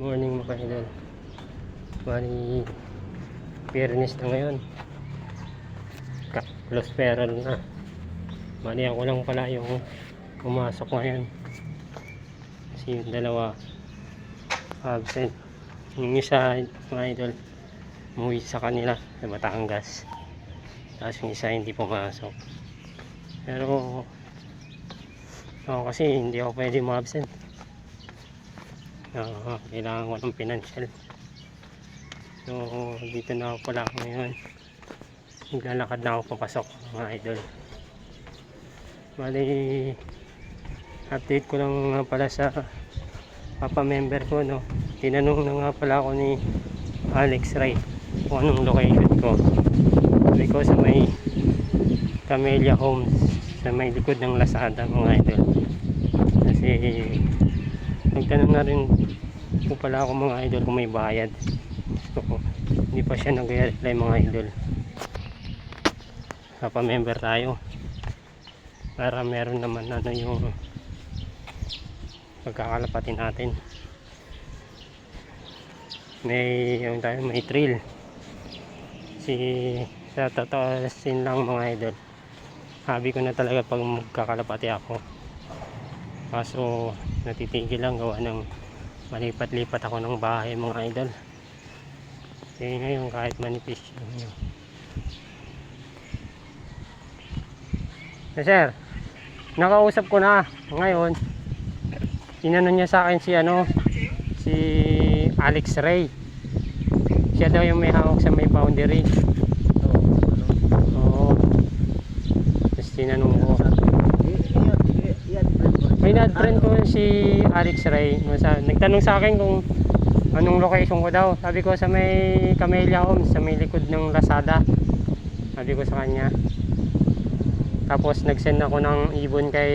Morning mga idol. Bali, fairness na ngayon. Close feral na. Bali ako lang pala yung pumasok ngayon. Kasi yung dalawa absent. Yung isa mga idol umuwi sa kanila sa Batangas. Tapos yung isa hindi pumasok. Pero ako kasi hindi ako pwede ma-absent. Oo, kailangan ko ng financial. So, dito na ako pala ako ngayon. Naglalakad na ako papasok mga idol. Bali, update ko lang nga pala sa papa-member ko, no. Tinanong na nga pala ako ni Alex Ray kung anong location ko. Sabi ko sa may Camellia Homes sa may likod ng Lazada mga idol. Kasi nagtanong na rin po pala ako mga idol kung may bayad. So hindi pa siya nag-reply mga idol. Kapamember tayo. Para meron naman ano yung pagkakalapati natin. May yung tayo may thrill. Si sa totoo sin lang mga idol. Habi ko na talaga pag magkakalapati ako. Kaso natitigil lang gawa ng malipat-lipat ako ng bahay mga idol. Kaya ngayon kahit manipis yun yun Eh, sir nakausap ko na ngayon. Inano niya sa akin si ano si Alex Ray. Siya daw yung may hawak sa may boundary. Oo. Tapos tinanong may na-friend ko si Alex Ray. Sa, nagtanong sa akin kung anong location ko daw. Sabi ko sa may Camellia Homes, sa may likod ng Lazada. Sabi ko sa kanya. Tapos nag-send ako ng ibon kay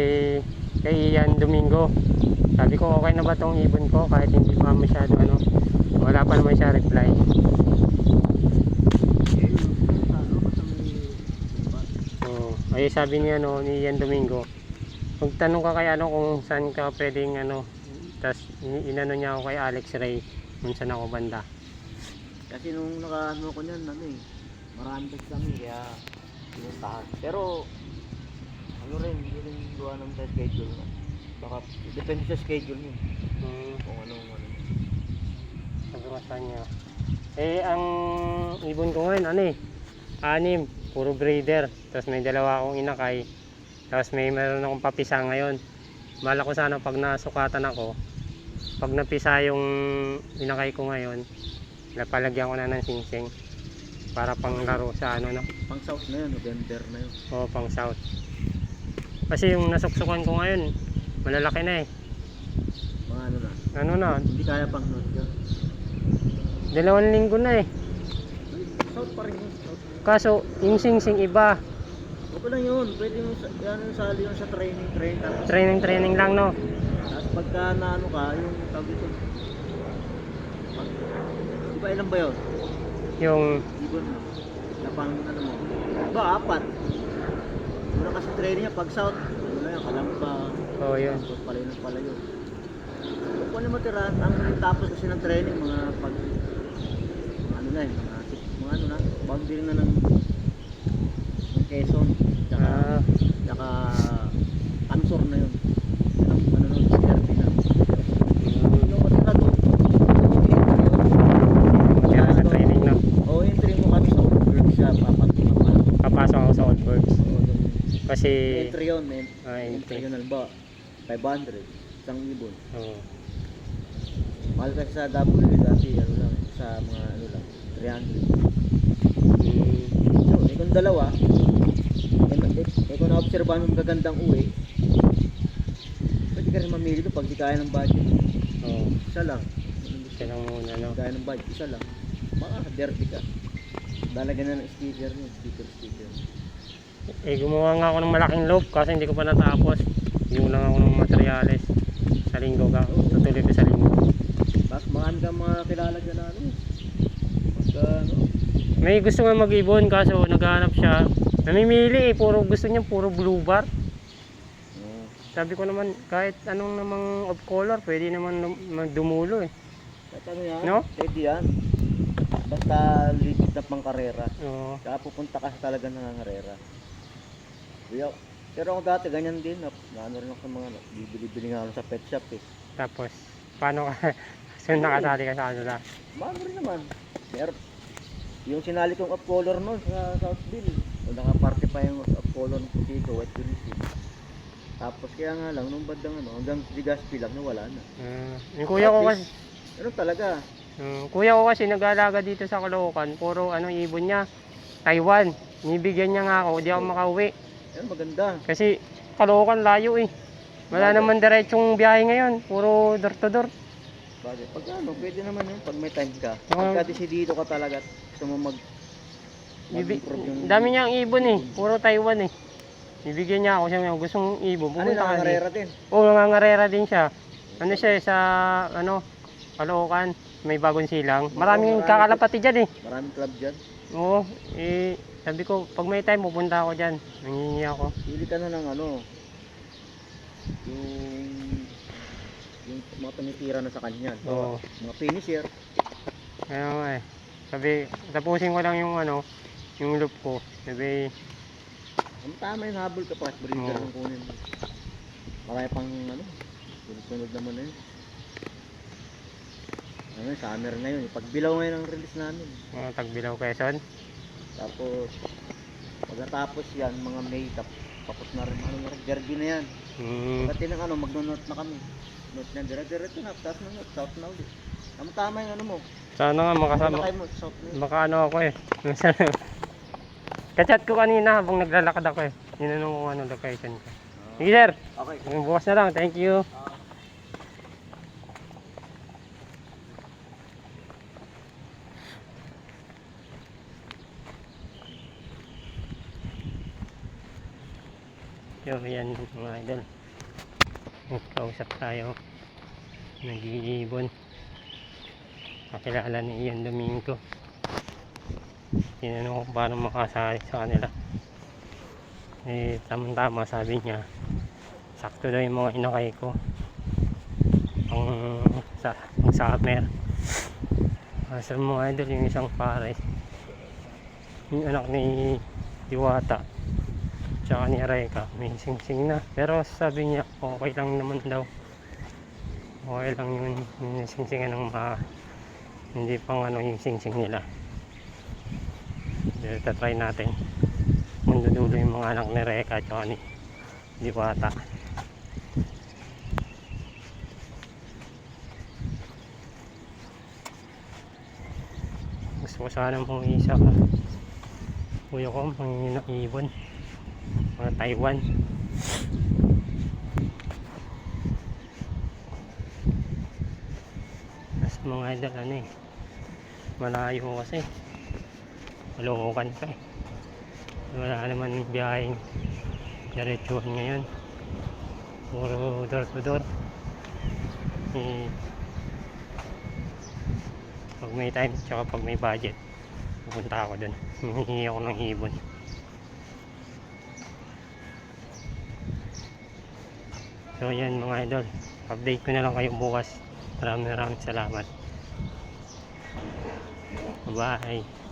kay Ian Domingo. Sabi ko okay na ba tong ibon ko kahit hindi pa masyado ano. Wala pa naman siya reply. Oo. ay sabi niya no ni Ian Domingo. Magtanong ka kay ano kung saan ka pwedeng ano. Tapos inano niya ako kay Alex Ray kung saan ako banda. Kasi nung nakaano ko niyan, ano eh, marami kasi kami, kaya pinuntahan. Pero, ano rin, hindi rin gawa naman sa schedule na. Baka, depende sa schedule niyo, Hmm. kung anong ano. Sabi ko sa kanya. Eh, ang ibon ko ngayon, ano eh, anim, puro breeder. Tapos may dalawa akong inakay. Tapos may meron akong papisa ngayon. Mala ko sana pag nasukatan ako, pag napisa yung inakay ko ngayon, napalagyan ko na ng singsing para pang laro sa ano no, Pang south na yun, November na yun. o pang south. Kasi yung nasuksukan ko ngayon, malalaki na eh. Mga ano na, Ano na, hindi kaya pang north yun. dalawang linggo na eh. South pa rin yun, south. Kaso, yung singsing iba, Okay lang yun, pwede mo, sa, yan yung sali yun sa training, train. Tapos, training training lang no. tapos pagka na ano ka, yung tawag dito, pag, di ba ilan ba yun? Yung ibon mo na pang ano mo? Ba apat. Muna kasi training niya pag south. Ano na yan kalamba. Oh yun. tapos pala yun pala yun. Kung ano matira ang tapos kasi ng training mga pag ano na yun mga, mga ano na boundary na ng, ng Quezon tsaka Ah, tsaka Ansor na yun yun ang ano nun CRP na mm, yung matira doon matira sa training no. o entry mo kami sa Oldberg siya papasok na Papasok ako sa Old Birds. Oo, doon. Kasi Entry yun, men. Ah, entry. entry yun, halimbawa, 500, isang ibon. oh, Mahal kasi sa WD dati, ano lang, sa mga ano lang, 300. mm, So, eh kung dalawa, eh, eh, eh kung naobserbahan mo magagandang uwi, pwede ka rin mamili doon pag di kaya ng budget. oh, Isa lang. siya lang muna no. Kaya ng budget, isa lang. Baka dirty ka. Lalagyan na ng sticker niya, sticker, sticker. Eh gumawa nga ako ng malaking loop kasi hindi ko pa natapos. Yung lang ako ng materyales. Sa linggo ka. Tutuloy ko sa linggo. Tapos marami kang mga kilala dyan ano. Pagka ano, May gusto nga mag-ibon kaso naghahanap siya. Namimili eh. Puro gusto niya puro blue bar. oh, Sabi ko naman kahit anong namang of color pwede naman dum- dumulo eh. At ano yan? No? Pwede yan. Basta legit na pang karera. Oo. Kaya pupunta ka sa talaga nangangarera. Pero, pero ako dati ganyan din. Na, na ano rin ako sa mga ano, bibili-bili nga ako sa pet shop eh. Tapos, paano ka? so, nakasali ka sa kanila. Maano rin naman. Pero, yung sinali kong up color noon sa Southville. O nakaparty pa yung up color ng Putico, White Philippine. Tapos kaya nga lang, nung bandang ano, hanggang Ligaspi lang, nawala na. Ah, yung kuya ko kasi, Pero talaga, yung kuya ko kasi nag-aalaga dito sa Caloocan, puro ano ibon niya, Taiwan. Nibigyan niya nga ako, di ako makauwi. Yan maganda. Kasi Caloocan layo eh. Wala Bagay. naman diretsong biyahe ngayon, puro door to door. Bagay. Pag ano, pwede naman yun, pag may time ka. Pagka desidido ka talaga, gusto mo mag, Bibi, mag-improve yung... dami niyang ibon eh, puro Taiwan eh. Bibigyan niya ako siya ng gustong ibon. Ano, Pumunta ka nangangarera din. Oo, nangangarera din siya. Ano siya eh, sa ano, Caloocan, may bagong silang. Maraming marami. kakalapati dyan eh. Maraming club dyan. Oo, eh, sabi ko, pag may time, pupunta ako dyan. Nangingi ako. Pili ka na ng ano, yung, yung mga tumitira na sa kanya. Oo. Mga finisher. Kaya nga eh. Sabi, tapusin ko lang yung ano, yung loop ko. Sabi, Ang tama yung habol ka pa, breeder Oo. ng kunin mo. Marami pang ano, sunod naman na yun. Ano, summer ngayon. Pagbilaw ngayon ang release namin. mga tagbilaw Quezon. Tapos, pagkatapos yan, mga May, tap, tapos na rin, ano na rin, derby na yan. Hmm, Pati ng ano, magno-note na kami. Note na, dire-diretso na, taas na note, south na ulit. Tama tama yung ano mo. sana nga makasama. Malakay mo, south na yun. Baka ano ako eh. Kachat ko kanina habang naglalakad ako eh. Tinanong ko ano location ko. Sige sir, Okay. bukas na lang. Thank you. Yo, yan mga idol. Nagkausap tayo. Nag-iibon. Kakilala ni Ian Domingo. Tinanong ko paano makasali sa kanila. Eh, tamang-tama sabi niya. Sakto daw yung mga inakay ko. Pang sa pang summer. Asa mga idol yung isang pare. Yung anak ni Diwata. Tsaka ni Reka. May sing-sing na. Pero sabi niya okay lang naman daw. Okay lang yun. Yung sing-singan ng mga hindi pang ano yung sing-sing nila. Dito try natin. Mandudulo yung mga anak ni Reka at ni Diwata. Gusto ko sana mong isa ka. Kuya ko, mangingi ng ibon. Mga Taiwan. Mas mga idol ano eh. Malayo kasi. Malungukan ka eh. Wala naman biyaheng diretsuhan ngayon. Puro door to door. Eh, pag may time tsaka pag may budget pupunta ako dun hihingi ako ng ibon so yan mga idol. Update ko na lang kayo bukas. Maraming maraming salamat. Bye